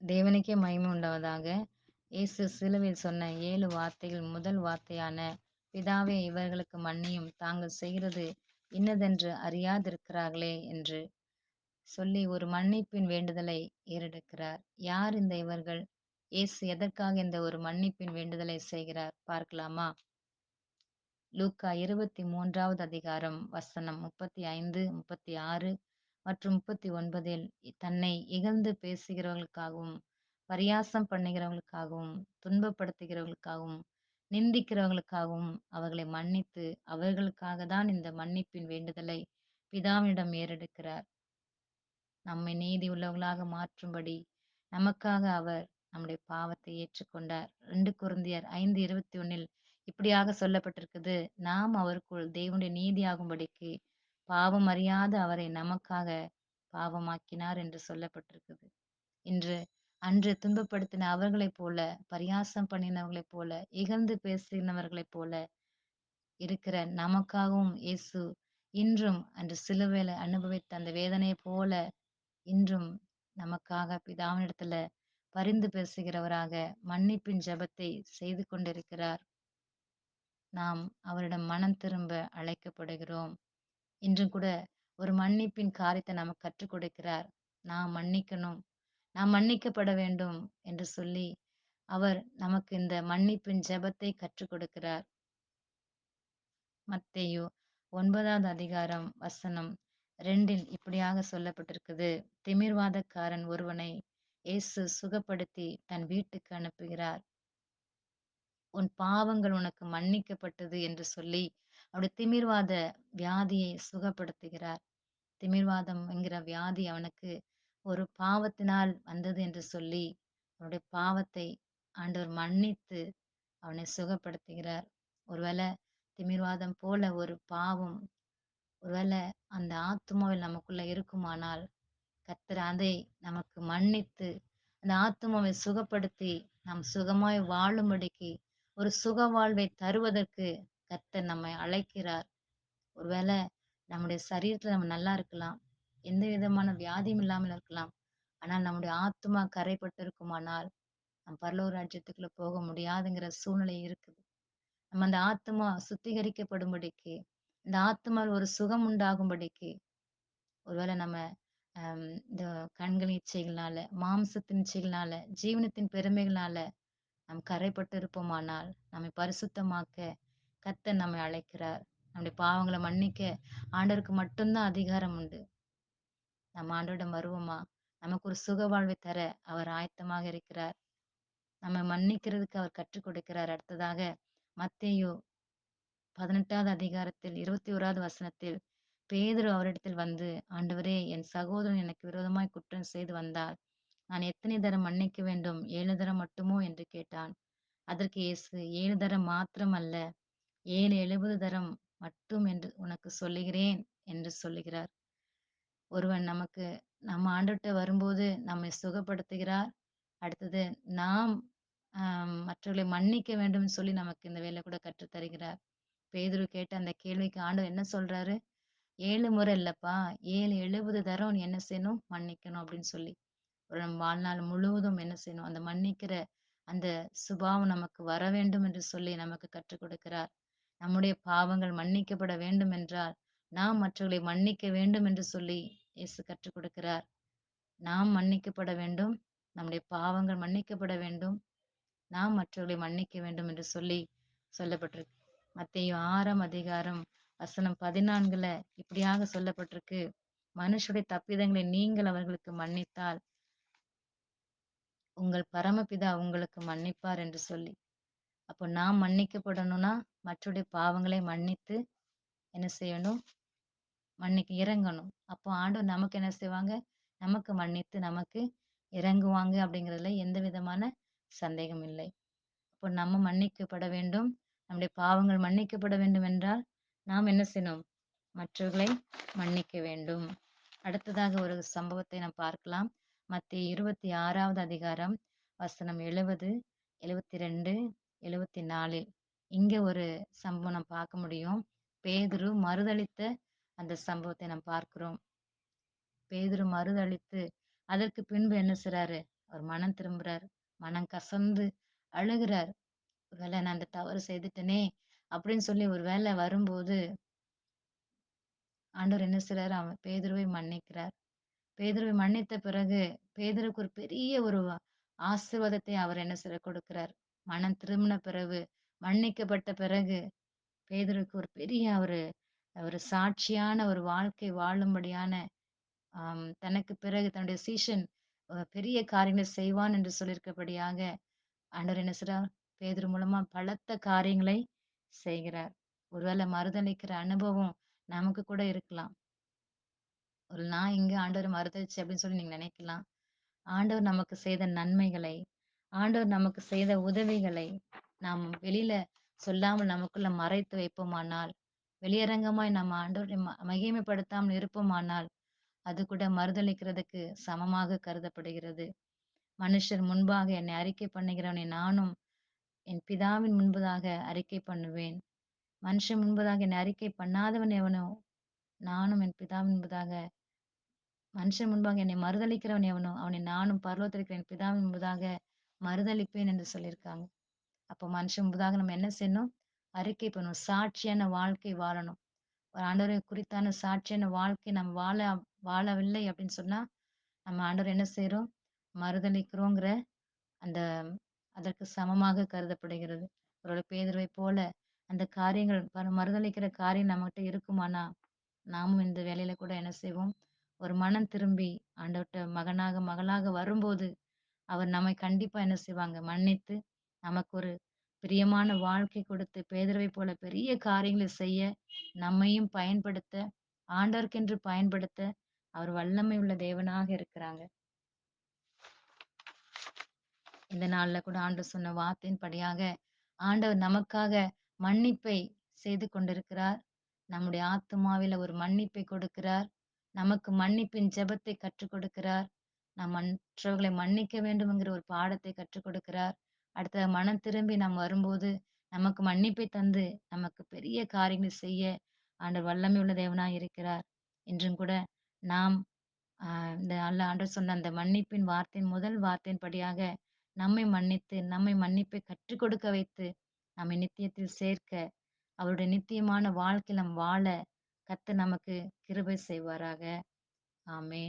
தேவனுக்கே மகிமை உண்டாவதாக. இயேசு சிலுவையில் சொன்ன ஏழு வார்த்தைகள் முதல் வார்த்தையான பிதாவே இவர்களுக்கு மன்னியும். தாங்கள் செய்கிறது இன்னதென்று அறியாதிருக்கிறார்களே என்று சொல்லி ஒரு மன்னிப்பின் வேண்டுதலை ஏறெடுக்கிறார். யார் இந்த இவர்கள்? இயேசு எதற்காக இந்த ஒரு மன்னிப்பின் வேண்டுதலை செய்கிறார்? பார்க்கலாமா? லூக்கா இருபத்தி மூன்றாவது அதிகாரம் வசனம் முப்பத்தி ஐந்து முப்பத்தி ஆறு மற்றும் முப்பத்தி ஒன்பதில் தன்னை இகழ்ந்து பேசுகிறவர்களுக்காகவும் பரியாசம் பண்ணுகிறவர்களுக்காகவும் துன்பப்படுத்துகிறவர்களுக்காகவும் நிந்திக்கிறவர்களுக்காகவும் அவர்களை மன்னித்து அவர்களுக்காக தான் இந்த மன்னிப்பின் வேண்டுதலை பிதாவினிடம் ஏறெடுக்கிறார். நம்மை நீதி உள்ளவர்களாக மாற்றும்படி நமக்காக அவர் நம்முடைய பாவத்தை ஏற்றுக்கொண்டார். ரெண்டு குருந்தியர் ஐந்து இருபத்தி ஒன்னில் இப்படியாக சொல்லப்பட்டிருக்குது நாம் அவருக்குள் தேவனுடைய நீதியாகும்படிக்கு பாவம் அறியாத அவரை நமக்காக பாவமாக்கினார் என்று சொல்லப்பட்டிருக்குது. இன்று அன்று துன்பப்படுத்தின அவர்களைப் போல பரியாசம் பண்ணினவர்களைப் போல இகழ்ந்து பேசினவர்களைப் போல இருக்கிற நமக்காகவும் இயேசு இன்றும் அன்று சிலுவையில அனுபவித்த அந்த வேதனை போல இன்றும் நமக்காக பிதாவினிடத்துல பரிந்து பேசுகிறவராக மன்னிப்பின் ஜெபத்தை செய்து கொண்டிருக்கிறார். நாம் அவரிடம் மனம் திரும்ப அழைக்கப்படுகிறோம். இன்றும் கூட ஒரு மன்னிப்பின் காரியத்தை நமக்கு கற்றுக் கொடுக்கிறார். நாம் மன்னிக்கணும். நாம் மன்னிக்கப்பட வேண்டும் என்று சொல்லி அவர் நமக்கு இந்த மன்னிப்பின் ஜெபத்தை கற்றுக் கொடுக்கிறார். மத்தேயு ஒன்பதாவது அதிகாரம் வசனம் ரெண்டில் இப்படியாக சொல்லப்பட்டிருக்குது. திமிர்வாதக்காரன் ஒருவனை இயேசு சுகப்படுத்தி தன் வீட்டுக்கு அனுப்புகிறார். உன் பாவங்கள் உனக்கு மன்னிக்கப்பட்டது என்று சொல்லி அவருடைய திமிர்வாத வியாதியை சுகப்படுத்துகிறார். திமிர்வாதம் என்கிற வியாதி அவனுக்கு ஒரு பாவத்தினால் வந்தது என்று சொல்லி அவனுடைய பாவத்தை ஆண்டவர் மன்னித்து அவனை சுகப்படுத்துகிறார். ஒருவேளை திமிர்வாதம் போல ஒரு பாவம் ஒருவேளை அந்த ஆத்மாவில் நமக்குள்ள இருக்குமானால் கர்த்தர் அதை நமக்கு மன்னித்து அந்த ஆத்மாவை சுகப்படுத்தி நாம் சுகமாய் வாழும்படிக்கு ஒரு சுக வாழ்வை தருவதற்கு கர்த்தர் நம்மை அழைக்கிறார். ஒருவேளை நம்முடைய சரீரத்துல நம்ம நல்லா இருக்கலாம். எந்த விதமான வியாதியும் இல்லாமல் இருக்கலாம். ஆனால் நம்முடைய ஆத்மா கரைப்பட்டு இருக்குமானால் நம் பரலோர் ராஜ்யத்துக்குள்ள போக முடியாதுங்கிற சூழ்நிலை இருக்குது. நம்ம அந்த ஆத்மா சுத்திகரிக்கப்படும்படிக்கு இந்த ஆத்மாவில் ஒரு சுகம் உண்டாகும்படிக்கு ஒருவேளை நம்ம இந்த கண்களின் இச்சைகளால மாம்சத்தின் இச்சைகளால ஜீவனத்தின் பெருமைகளால நாம் கரைப்பட்டு இருப்போமானால் நம்மை பரிசுத்தமாக்க கர்த்தர் நம்மை அழைக்கிறார். நம்முடைய பாவங்களை மன்னிக்க ஆண்டவருக்கு மட்டும்தான் அதிகாரம் உண்டு. நம்ம ஆண்டோட வருவோமா? நமக்கு ஒரு சுக வாழ்வை தர அவர் ஆயத்தமாக இருக்கிறார். நம்ம மன்னிக்கிறதுக்கு அவர் கற்றுக் கொடுக்கிறார். அடுத்ததாக மத்தையோ பதினெட்டாவது அதிகாரத்தில் இருபத்தி ஓராவது வசனத்தில் பேதரு அவரிடத்தில் வந்து ஆண்டவரே என் சகோதரன் எனக்கு விரோதமாய் குற்றம் செய்து வந்தார். நான் எத்தனை தரம் மன்னிக்க வேண்டும்? ஏழு தரம் மட்டுமோ? என்று கேட்டான். அதற்கு இயேசு ஏழு தரம் மாத்திரம் அல்ல ஏழு எழுபது தரம் மட்டும் என்று உனக்கு சொல்லுகிறேன் என்று சொல்லுகிறார். ஒருவன் நமக்கு நம்ம ஆண்டுகிட்ட வரும்போது நம்மை சுகப்படுத்துகிறார். அடுத்தது நாம் மற்றவர்களை மன்னிக்க வேண்டும் சொல்லி நமக்கு இந்த வேலை கூட கற்றுத்தருகிறார் பேதுரு கேட்ட அந்த கேள்விக்கு ஆண்டவர் என்ன சொல்றாரு? ஏழு முறை இல்லப்பா ஏழு எழுபது தரம் நீ என்ன செய்யணும்? மன்னிக்கணும் அப்படின்னு சொல்லி. ஒரு நம் வாழ்நாள் முழுவதும் என்ன செய்யணும்? அந்த மன்னிக்கிற அந்த சுபாவம் நமக்கு வர வேண்டும் என்று சொல்லி நமக்கு கற்றுக் கொடுக்கிறார். நம்முடைய பாவங்கள் மன்னிக்கப்பட வேண்டும் என்றால் நாம் மற்றவர்களை மன்னிக்க வேண்டும் என்று சொல்லி இயேசு கற்றுக் கொடுக்கிறார். நாம் மன்னிக்கப்பட வேண்டும் நம்முடைய பாவங்கள் மன்னிக்கப்பட வேண்டும் நாம் மற்றவர்களை மன்னிக்க வேண்டும் என்று சொல்லி சொல்லப்பட்டிருக்கு. மத்தேயு ஆறாம் அதிகாரம் வசனம் பதினான்குல இப்படியாக சொல்லப்பட்டிருக்கு. மனுஷருடைய தப்பிதங்களை நீங்கள் அவர்களுக்கு மன்னித்தால் உங்கள் பரமபிதா உங்களுக்கு மன்னிப்பார் என்று சொல்லி. அப்போ நாம் மன்னிக்கப்படணும்னா மற்றவருடைய பாவங்களை மன்னித்து என்ன செய்யணும்? மன்னிக்க இறங்கணும். அப்போ ஆண்டவர் நமக்கு என்ன செய்வாங்க? நமக்கு மன்னித்து நமக்கு இறங்குவாங்க அப்படிங்கிறதுல எந்த விதமான சந்தேகம் இல்லை. அப்போ நம்ம மன்னிக்கப்பட வேண்டும். நம்முடைய பாவங்கள் மன்னிக்கப்பட வேண்டும் என்றால் நாம் என்ன செய்யணும்? மற்றவர்களை மன்னிக்க வேண்டும். அடுத்ததாக ஒரு சம்பவத்தை நாம் பார்க்கலாம். மத்திய இருபத்தி ஆறாவது அதிகாரம் வசனம் எழுபது எழுபத்தி ரெண்டு எழுபத்தி நாலில் இங்க ஒரு சம்பவம் நம்ம பார்க்க முடியும். பேதுரு மறுதளித்த அந்த சம்பவத்தை நாம் பார்க்கிறோம். பேதுரு மறுதளித்து அதற்கு பின்பு என்ன செய்றாரு? அவர் மனம் திரும்புறார். மனம் கசந்து அழுகிறார். ஒருவேளை நான் அந்த தவறு செய்துட்டேனே அப்படின்னு சொல்லி ஒரு வேலை வரும்போது ஆண்டவர் என்ன செய்றாரு? அவன் பேதுருவை மன்னிக்கிறார். பேதுருவை மன்னித்த பிறகு பேதருக்கு ஒரு பெரிய ஒரு ஆசிர்வாதத்தை அவர் என்ன செய்ய கொடுக்கிறார். மனம் திரும்பின பிறகு மன்னிக்கப்பட்ட பிறகு பேதருக்கு ஒரு பெரிய ஒரு ஒரு சாட்சியான ஒரு வாழ்க்கை வாழும்படியான தனக்கு பிறகு தன்னுடைய சீஷன் பெரிய காரியங்களை செய்வான் என்று சொல்லியிருக்கபடியாக ஆண்டவர் என்ன செய்றார்? பேதர் மூலமா பலத்த காரியங்களை செய்கிறார். ஒருவேளை மறுதளிக்கிற அனுபவம் நமக்கு கூட இருக்கலாம். ஒரு நான் இங்க ஆண்டவர் மறுதளிச்சு அப்படின்னு சொல்லி நீங்க நினைக்கலாம். ஆண்டவர் நமக்கு செய்த நன்மைகளை ஆண்டவர் நமக்கு செய்த உதவிகளை நாம் வெளியில சொல்லாமல் நமக்குள்ள மறைத்து வைப்போமானால் வெளியரங்கமாய் நம்ம ஆண்டவரை ம- மகிமைப்படுத்தாமல் இருப்போமானால் அது கூட மறுதளிக்கிறதுக்கு சமமாக கருதப்படுகிறது. மனுஷர் முன்பாக என்னை அறிக்கை பண்ணுகிறவனை நானும் என் பிதாவின் முன்பதாக அறிக்கை பண்ணுவேன். மனுஷன் முன்பதாக என்னை அறிக்கை பண்ணாதவன் எவனோ நானும் என் பிதாவின் முன்பதாக மனுஷன் முன்பாக என்னை மறுதளிக்கிறவன் எவனோ அவனை நானும் பரலோகத்தில் என் பிதாவின் முன்பதாக மறுதளிப்பேன் என்று சொல்லியிருக்காங்க. அப்போ மனுஷன் முன்பதாக நம்ம என்ன செய்யணும்? அறிக்கை பண்ணணும். சாட்சியான வாழ்க்கை வாழணும். ஒரு ஆண்டவரை குறித்தான சாட்சியான வாழ்க்கை நம்ம வாழ வாழவில்லை அப்படின்னு சொன்னா நம்ம ஆண்டவர் என்ன செய்யறோம் மறுதளிக்கிறோங்கிற அந்த அதற்கு சமமாக கருதப்படுகிறது. ஒரு பேதர்வை போல அந்த காரியங்கள் மறுதளிக்கிற காரியம் நம்மகிட்ட இருக்குமானா? நாமும் இந்த வேலையில கூட என்ன செய்வோம்? ஒரு மனம் திரும்பி ஆண்டவர்கிட்ட மகனாக மகளாக வரும்போது அவர் நம்மை கண்டிப்பா என்ன செய்வாங்க? மன்னித்து நமக்கு ஒரு பிரியமான வாழ்க்கை கொடுத்து பேதரவை போல பெரிய காரியங்களை செய்ய நம்மையும் பயன்படுத்த ஆண்டவர்க்கென்று பயன்படுத்த அவர் வல்லமை உள்ள தேவனாக இருக்கிறாங்க. இந்த நாள்ல கூட ஆண்டு சொன்ன வார்த்தையின்படியாக ஆண்டவர் நமக்காக மன்னிப்பை செய்து கொண்டிருக்கிறார். நம்முடைய ஆத்மாவில ஒரு மன்னிப்பை கொடுக்கிறார். நமக்கு மன்னிப்பின் ஜெபத்தை கற்றுக் கொடுக்கிறார். நாம் மற்றவர்களை மன்னிக்க வேண்டும்ங்கிற ஒரு பாடத்தை கற்றுக் கொடுக்கிறார். அடுத்த மனம் திரும்பி நாம் வரும்போது நமக்கு மன்னிப்பை தந்து நமக்கு பெரிய காரியங்களை செய்ய ஆண்டவர் வல்லமை உள்ள தேவனாய் இருக்கிறார். என்றும் கூட நாம் ஆஹ் இந்த அல்ல ஆண்டவர் சொன்ன அந்த மன்னிப்பின் வார்த்தையின் முதல் வார்த்தையின்படியாக நம்மை மன்னித்து நம்மை மன்னிப்பை கற்றுக் கொடுக்க வைத்து நம்மை நித்தியத்தில் சேர்க்க அவருடைய நித்தியமான வாழ்க்கையில நம் வாழ கத்து நமக்கு கிருபை செய்வாராக. ஆமேன்.